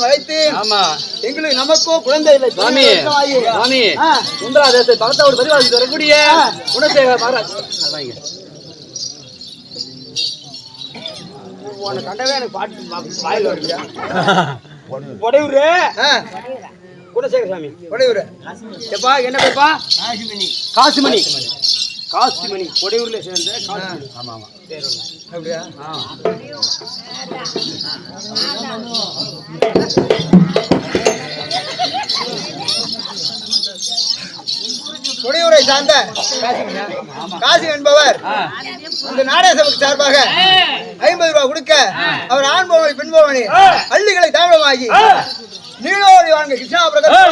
வளைத்து ஆமா. எங்களுக்கு நமக்கோ குழந்தை இல்லை. சுவாமி ஆ. சுந்தரா தேசத்தை பக்கத்தோடு பரிவாதித்து வரக்கூடிய குணசேகர மகாராஜ். உன்னை கண்டவே எனக்கு பாட்டு வாயில் வருது உடையுரு குணசேகர சாமி உடையுரு எப்பா என்ன பேப்பா? காசிமணி. காசிமணி. சேர்ந்த காசிமணி. ஆமா ஆமா. அப்படியா? ஆ. உடையூரை சார்ந்த காசி என்பவர் ஆ. இந்த நாடக சபைக்கு சார்பாக ஐம்பது ரூபாய் கொடுக்க அவர் ஆண் பவனி பெண் பவனி பள்ளிகளை தாமதமாகி நீளோடி வாங்க கிருஷ்ணா பிரகாஷ்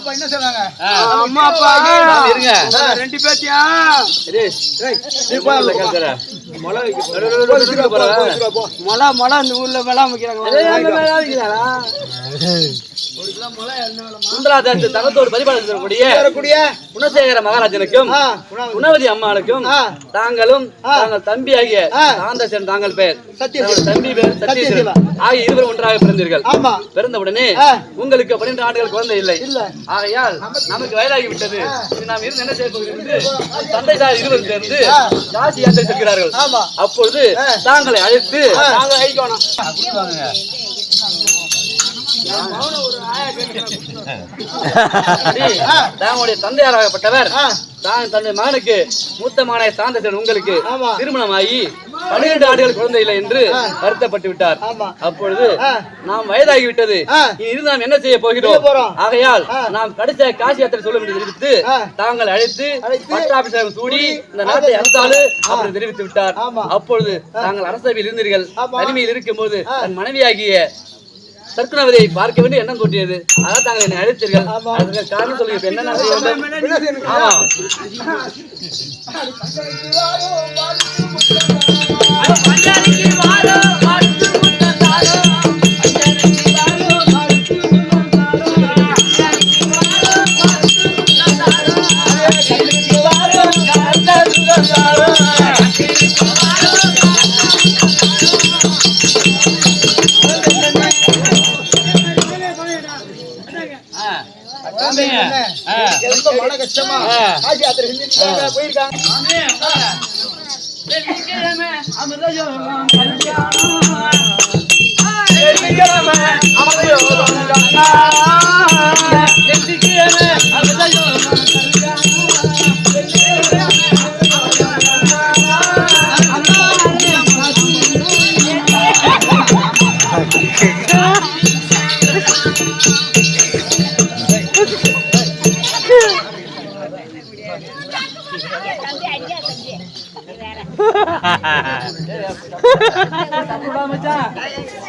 அப்பா என்ன சொல்றாங்க. அம்மா அப்பா இருங்க. ரெண்டு பேத்தியா? முளை. மொளா மொளா இந்த ஊர்ல மொளா சுந்தரா தேசத்தை தகத்தோடு வரக்கூடிய குணசேகர மகாராஜனுக்கும் குணவதி அம்மாளுக்கும். தாங்களும். தாங்கள் தம்பி ஆகிய. சாந்தசன் தாங்கள் பெயர் தம்பி பேர் சத்யசிவன் சத்யசிவா. ஆகிய இருவர் ஒன்றாக பிறந்தீர்கள் ஆமா பிறந்தவுடனே ஆ. உங்களுக்கு பன்னிரண்டு ஆண்டுகள் குழந்தை இல்லை ஆகையால் நமக்கு வயதாகி விட்டது நாம் இருந்து என்ன செய்ய போகிறோம் என்று தந்தை தாய் இருவர் சேர்ந்து. காசி யாத்திரை செல்கிறார்கள் ஆமா அப்பொழுது. தாங்களை அழைத்து ஆ. நாங்கள் அழைக்கணும் தாங்களுடைய தந்தையாராகப்பட்டவர். தான் தன்னுடைய மகனுக்கு மூத்த மகனை சாந்தசன் உங்களுக்கு. திருமணமாகி பன்னிரண்டு ஆண்டுகள் குழந்தை இல்லை என்று. வருத்தப்பட்டு விட்டார். அப்பொழுது. நாம் வயதாகி விட்டது. இனி இருந்து நாம் என்ன செய்ய போகிறோம். ஆகையால். நாம் கடைசியாக காசி யாத்திரை சொல்லும் என்று தெரிவித்து. தாங்கள் அழைத்து பட்டாபிஷேகம் சூடி இந்த நாட்டை ஆ. அப்படி தெரிவித்து விட்டார். அப்பொழுது தாங்கள் அரசவையில் இருந்தீர்கள். தனிமையில் இருக்கும்போது ஆ. தன் மனைவியாகிய சர்க்குணவதியை பார்க்க வேண்டும் எண்ணம் தோன்றியது அதான் தாங்கள் என்னை அழைத்தீர்கள். காரணம் இப்ப என்ன செய்ய வேண்டும் ரொம்ப மன கஷ்டமா ஆ. காசி யாத்திரை செஞ்சிருக்காங்க போயிருக்காங்க போய்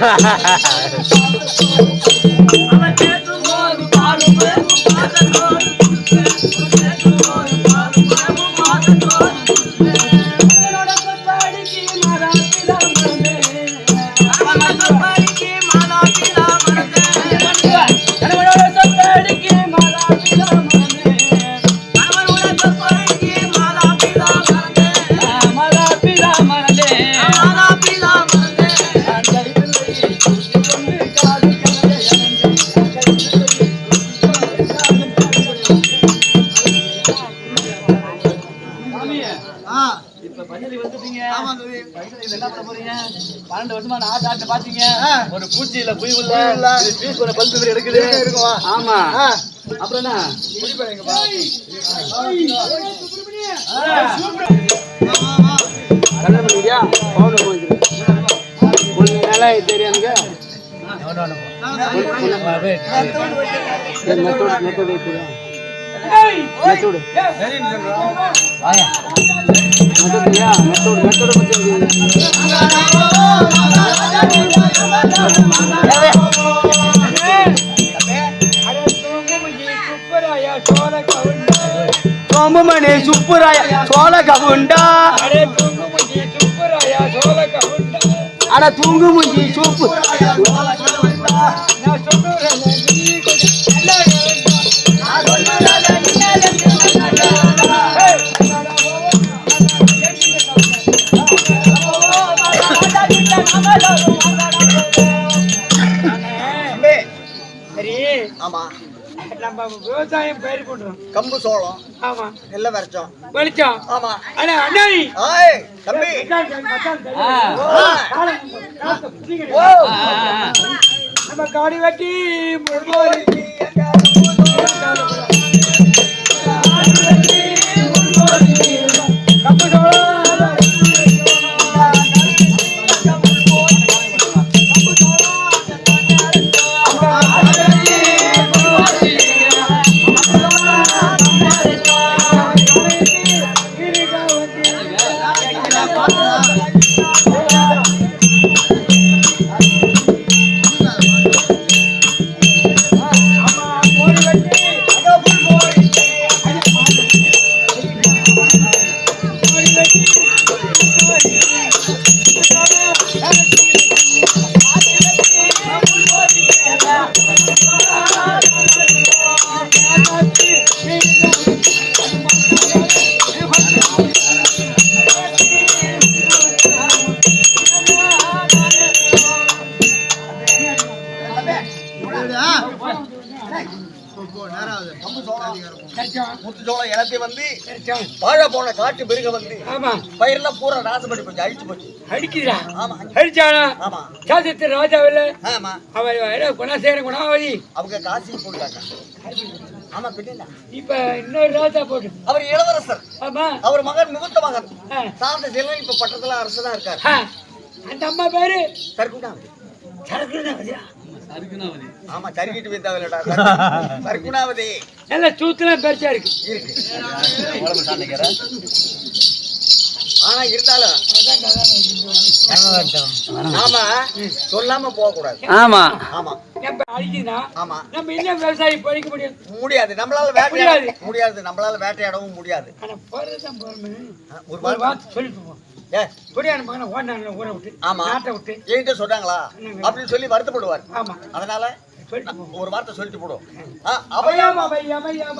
வணக்கம் தப்பு பண்ணிட்டு ஐயோ இப்ப பஞ்சலி வந்துட்டீங்க. இது. என்ன பண்ண போறீங்க? பன்னெண்டு வருஷமா நான் ஆட்டு பாத்தீங்க. ஒரு பூச்சி இல்ல புய். இது பீஸ் ஒரு பல்பு எடுக்குது. இருக்கு, இருக்குவா? ஆமா. அப்புறம் என்ன. கல்யாணம் பண்ணிக்கியா பவுன் போயிருக்கு ஒன்று நல்லா தெரியும் எனக்கு மெத்தோடு மெத்தோடு தெரியும் மெத்தோடு. வாயா. மெத்தோடுயா? Method method சோமமணி சுப்புராய Chola கவுண்டா. அட தூங்கு முஞ்சி சூப்பு சரி. ஆமா. நம்ம விவசாயம் பயிர் பண்றோம் கம்பு சோளம். ஆமா. நெல்ல வரைச்சோம் வெளிச்சம் ஆமா. ஆனா அண்ணாடி ஆய் தம்பி. நம்ம காடி வெட்டி கப்பு காட்டு மிருக வந்து ஆமா. பயிரெல்லாம் பூரா நாசப்பட்டு போச்சு அழிச்சு போச்சு. அடிக்கிறா ஆமா. அடிச்சானா ஆமா. சாசத்து ராஜாவில்? ஆமா. அவர் என்ன குணசேகர குணாவதி? அவங்க காசிக்கு போயிட்டாங்க ஆமா பின்னா இப்ப இன்னொரு ராஜா போட்டு. அவர் இளவரசர். ஆமா. அவர் மகன் முகூர்த்த மகன். சார்ந்த செல்வன் இப்ப பட்டத்துல அரசு தான் இருக்காரு அந்த அம்மா பேரு? சர்க்குணாவதி சரக்குணாவதியா ஆமா சருகிட்டு போயிருந்தாவில்லடா சர்க்குணாவதி நல்ல சூத்துலாம் பெருசா இருக்கு. இருக்கு. ஆனா இருந்தாலும் நாம சொல்லாம போக கூடாது ஆமா. ஆமா ஆமா. நம்ம இன்னும் விவசாயம் படிக்க முடியும். முடியாது. நம்மளால வேட்டையாட முடியாது. நம்மளால வேட்டையாடவும் முடியாது. ஒரு வார்த்தை. சொல்லிட்டு என்கிட்ட சொன்னாங்களா? அப்படின்னு சொல்லி வருத்தப்படுவார். ஆமா. அதனால ஒரு வார்த்தை சொல்லிட்டு அபயம் அபயம் அபயம்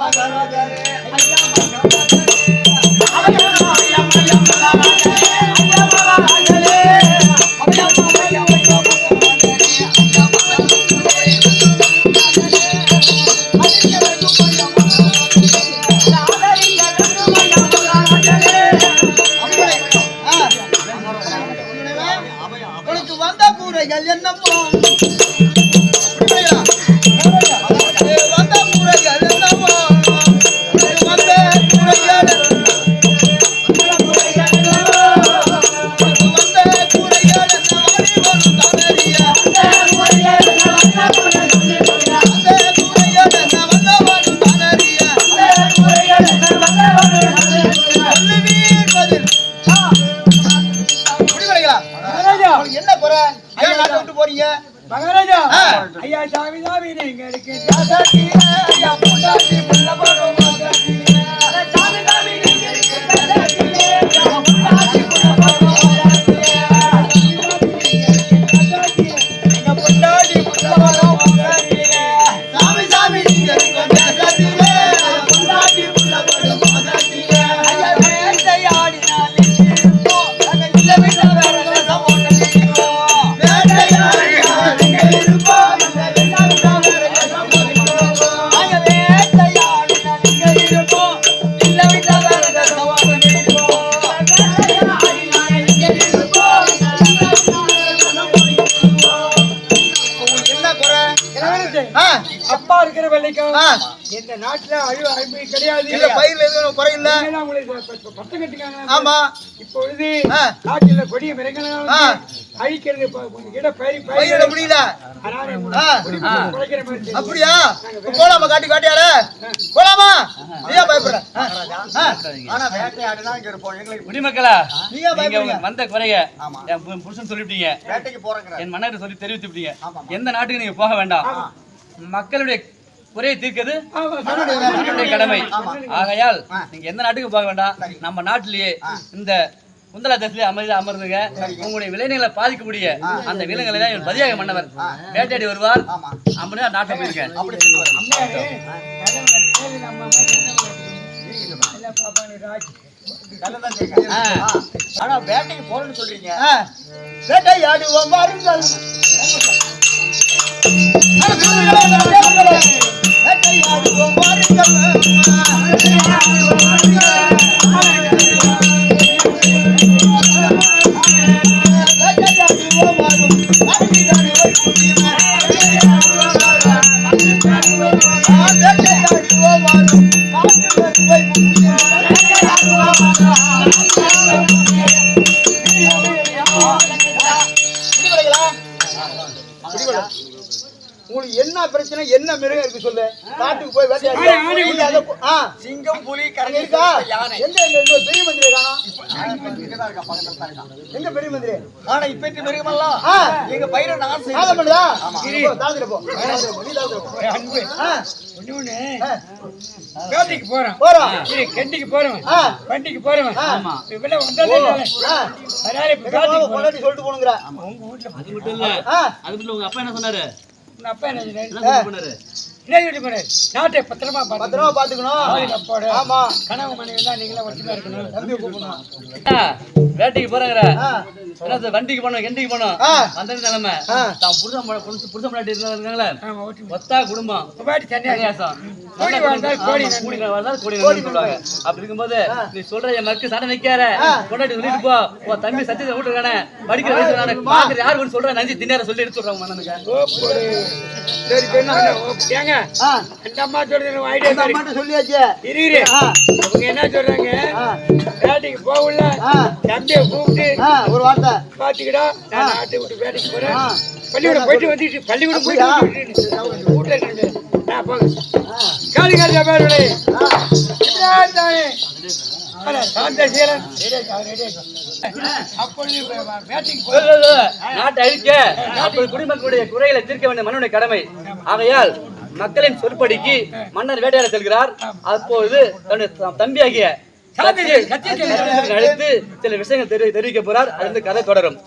இந்த நாட்டுல அழிவு அழிமை கிடையாது. இல்ல பயிர்ல எதுவும் குறை இல்ல. உங்களுக்கு பட்டம் கட்டிக்காங்க. ஆமா. இப்பொழுது. நாட்டில் கொடிய மிருகங்கள் ஆ. அழிக்கிறது கிட்ட பயிர் பயிரிட முடியல. அப்படியா? போலாமா காட்டி காட்டியால போலாமா நீயா பயப்படுற. ஆனா வேட்டையாடுதான் இங்க இருப்போம். எங்களுக்கு குடிமக்களா? பயப்படுங்க. வந்த குறைய ஆமா. என் புருஷன் சொல்லிவிட்டீங்க. வேட்டைக்கு போறேங்கிற என் மன்னர் சொல்லி தெரிவித்துவிட்டீங்க. எந்த நாட்டுக்கு நீங்க போக வேண்டாம்? மக்களுடைய குறையை தீர்க்கிறது. நம்முடைய கடமை. ஆகையால் நீங்க எந்த நாட்டுக்கு போக வேண்டாம். நம்ம நாட்டிலேயே இந்த குந்தலா தேசத்திலே அமைதி அமர்ந்துங்க உங்களுடைய விளைநிலை பாதிக்கக்கூடிய அந்த விலங்குகளை தான் பதியாக மன்னவர். வேட்டையாடி வருவார். அப்படின்னா நாட்டை போயிருக்கேன். ஆனா வேட்டைக்கு போறேன்னு சொல்றீங்க. வேட்டையாடுவோம் வாருங்கள். வேட்டையாடுவோம் வாருங்கள் உங்களுக்கு என்ன பிரச்சனை என்ன மிருகம் இருக்கு சொல்லு. காட்டுக்கு போய் வேட்டையாடி. சிங்கம் புலி கரடி இருக்கா யானை. எங்க பெரிய மந்திரி காணோம்? எங்க பெரிய மந்திரி? ஆனா இப்பேற்று மிருகமெல்லாம். ஆ. எங்க பயிரை நாசம் செய்து சாதம் பண்ணுதா தாழ்ந்துட்டு போ. நீ தாழ்ந்துட்டு போ. அன்பு, ஆ, ஒண்ணு வேட்டைக்கு போறோம். போறோம். கெண்டிக்கு. வண்டிக்கு ஆமா. இவ்வளவு இப்ப போறோம். பொண்டாட்டி சொல்லிட்டு போனுங்கிற உங்க வீட்டுல அது மட்டும் இல்ல. ஆ, அது மட்டும் இல்ல, உங்க அப்பா என்ன சொன்னாரு? அப்பா என்ன நாட்டை பத்திரமா பத்திரமா பாத்துக்கணும். ஆமா. கனவு மனைவி தான் நீங்களே ஒற்றுமையா இருக்கணும். தம்பி கூப்பிடணும் வேட்டைக்கு என்னது வண்டிக்கு போனோம் கெண்டிக்கு போனோம். அந்த நிலைமை. தான் புருஷன் புருஷன் ஆமா ஒற்றுமை. ஒத்தா குடும்பம். பாட்டி கோடி வாழ்ந்தால் கோடி. கூடி சொல்லுவாங்க. அப்படி இருக்கும்போது நீ சொல்ற என் மக்கு சண்டை வைக்காத. கொண்டாடி சொல்லிட்டு போ. உன் தம்பி சத்தியத்தை விட்டுருக்கானே படிக்கிற வயசு நான் பாக்குற யாரு ஒன்று சொல்ற? நஞ்சு தின்னார சொல்லி எடுத்து சொல்றாங்க மன்னனுக்கு ஏங்க. அந்த அம்மா சொல்றது ஐடியா அந்த சொல்லியாச்சு. அவங்க என்ன சொல்றாங்க? வேட்டைக்கு போகல. தம்பியை கூப்பிட்டு ஒரு வார்த்தை. பாத்துக்கிடா நான் நாட்டை விட்டு வேட்டைக்கு போறேன். பள்ளிக்கூடம் போயிட்டு வந்துட்டு பள்ளிக்கூடம் போயிட்டு வீட்டுல இருக்கு. நான் போங்க காலி தானே நாட்டை அழிக்க குடிமக்களுடைய குறைகளை தீர்க்க வேண்டிய மன்னனுடைய கடமை. ஆகையால் மக்களின் சொற்படிக்கு மன்னர் வேட்டையாட செல்கிறார். அப்போது தன்னுடைய தம்பியாகிய அழைத்து சில விஷயங்கள் தெரி- தெரிவிக்க போறார். அது கதை தொடரும்.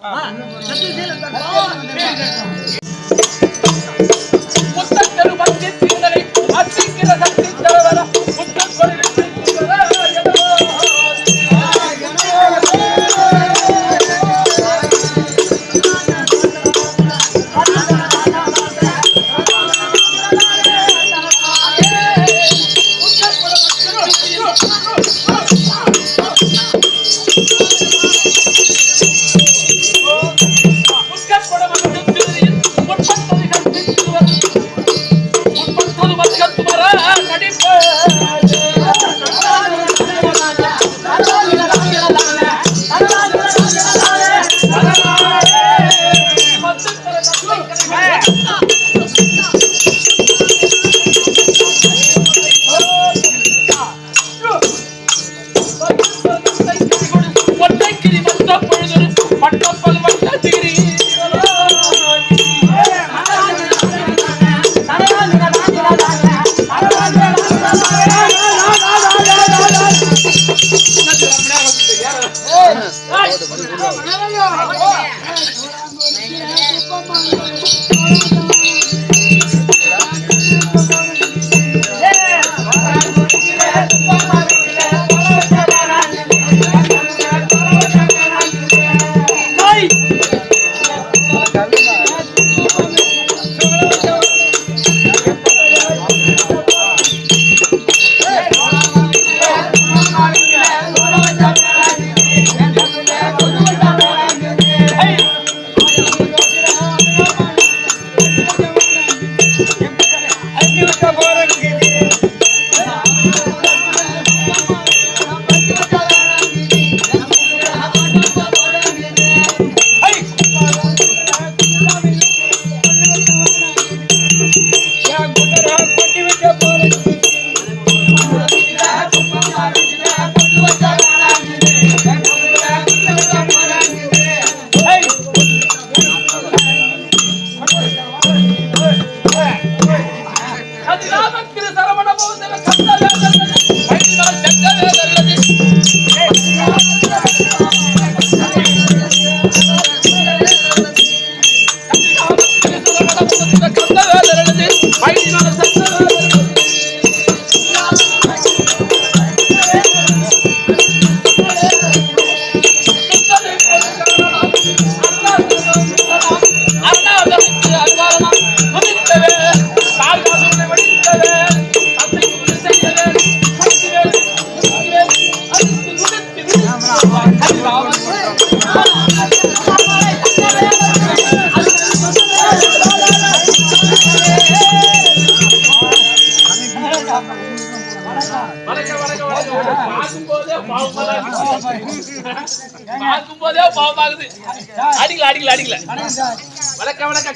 Yeah.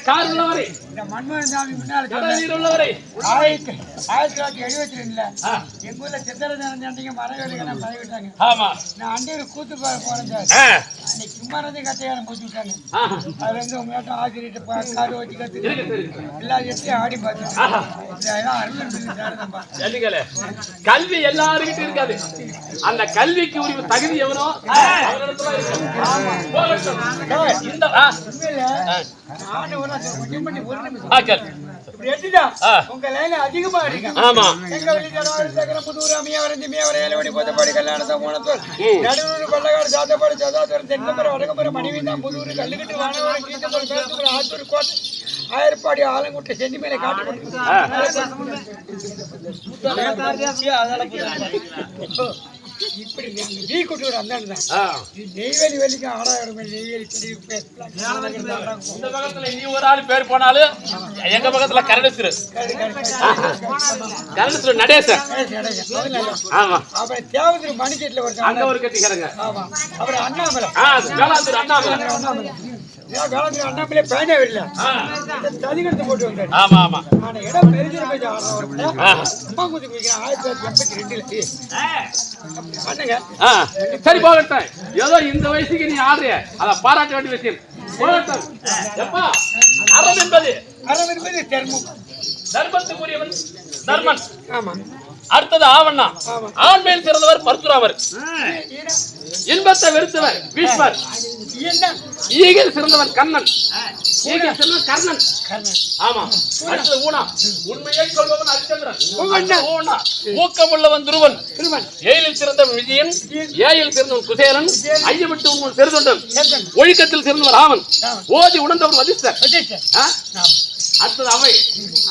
கார் உள்ளவரை இந்த மன்மோகன் சாமி நீர் உள்ளவரை ஆயிரத்தி ஆயிரத்தி தொள்ளாயிரத்தி எழுபத்தி ரெண்டுல எங்க ஊர்ல சித்தரஞ்சன் சண்டைக்கு மரவேலுக்கு நான் பதவிட்டாங்க ஆமா. நான் அண்டையில் கூத்து போறேன் சார். அன்னைக்கு இருந்து கத்தையான போட்டு விட்டாங்க. அதுல இருந்து உங்களாட்டம் ஆசிரியர்கிட்ட காடு வச்சு கத்து. எல்லா இடத்தையும் ஆடி பார்த்தேன். கல்வி எல்லாருக்கிட்டும் இருக்காது. அந்த கல்விக்கு உரிமை தகுதி எவனோ. இந்த ஒரு நிமிஷம். ஆ. உங்க லைன் அதிகமா இருக்கு ஆமா எங்க வெளிச்சரம் சக்கர புதூர் அம்மியாவரம் திம்மியாவரம் ஏழுமணி போத்தப்பாடி கல்யாணத்தம் மூணத்தூர் ம். நடுவூர் கொள்ளக்காடு சாத்தப்பாடி சதாத்தூர் தென்னமரம் வடகமரம் மணிவீந்தான் புதூர் கல்லுக்கட்டு வானவரம் கீழ்த்தம்பரம் பேசுபுரம் ஆத்தூர் கோட்டை ஆயிரப்பாடி ஆலங்குட்டை சென்னி மேலே காட்டு இப்படி வீ குட்டூர் அந்த ஆ. நெய்வேலி வெளிக்கும் ஆடாயிரம் நெய்வேலி இந்த பக்கத்துல நீ ஒரு ஆள் பேர் போனாலும் எங்க பக்கத்துல கரணேஸ்வரர் கரணேஸ்வரர் நடேசன் ஆமா. அப்புறம் தேவதிரி மணிக்கட்டில் அங்க ஒருத்தன் ஒரு கட்டிக்கிறங்க ஆமா. அப்புறம் அண்ணாமலை. அண்ணாமலை. அண்ணாமலை. அண்ணாமலை பேனே போட்டு வந்தாரு ஆமா ஆமா. ஆனா இடம் பெருஞ்சிருப்பேன் ஆ. அம்மா குதி குதிக்கிறேன் ஆயிரத்தி தொள்ளாயிரத்தி எண்பத்தி ரெண்டுல. பண்ணுங்க. ஆ, சரி போகட்டும். ஏதோ இந்த வயசுக்கு நீ ஆடுறிய. அத பாராட்ட வேண்டிய விஷயம். போகட்டும். எப்பா? அறம் என்பது. அறம் என்பது தர்மம். தர்மத்துக்குரியவன் தர்மன். ஆமா. அடுத்தது ஆவண்ணா. ஆண்மையில் சிறந்தவர் பரசுராமர். இன்பத்தை வெறுத்தவர் பீஷ்மர் ஈகில் சிறந்தவன் கண்ணன் ஈகில் சிறந்தவன் கர்ணன். ஆமா. அடுத்தது ஊனா. உண்மையை சொல்பவன் ஹரிச்சந்திரன் ஊனா. ஊனா. ஊக்கமுள்ளவன் துருவன். ஏழில் சிறந்தவன் விஜயன். ஏழில் சிறந்தவன் குசேலன். ஐயமிட்டு உண்மன் பெருதொண்டன் ஒழுக்கத்தில் சிறந்தவர் ராமன். ஓதி உணர்ந்தவர் வதிஷ்டர்? அடுத்தது அவை.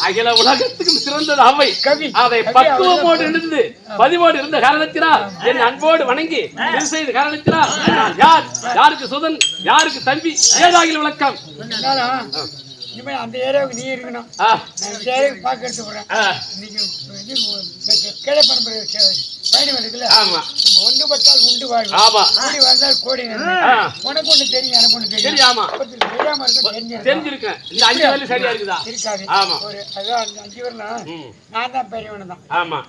அகில உலகத்துக்கும் சிறந்தது அவை. கவி. அதை கவி பக்குவமோடு இருந்து பதிவோடு இருந்த காரணத்தினால் என் அன்போடு வணங்கி செய்த காரணத்தினால் யார்? யாருக்கு சுதன்? யாருக்கு தம்பி? ஏதாகில் விளக்கம்? இருந்தாலும் இனிமே அந்த ஏரியாவுக்கு நீ இருக்கணும். இந்த ஏரியாவுக்கு பார்க்க எடுத்து போறேன். ஆ, இன்னைக்கு கீழே பரம்பரை பயணம் இருக்குல்ல? ஒன்றுபட்டால் உண்டு வாழ்வு. ஆமா. கூடி வாழ்ந்தால் கோடி. உனக்கு ஒண்ணு தெரியும் எனக்கு ஒண்ணு தெரியும் தெரியாம இருக்க தெரிஞ்சிருக்கும். தெரிஞ்சிருக்கேன் இருக்குதா? இருக்காது. ஆமா. ஒரு அதான் அஞ்சு வரலாம் ம், நான் தான் பெரியவனு தான் ஆமா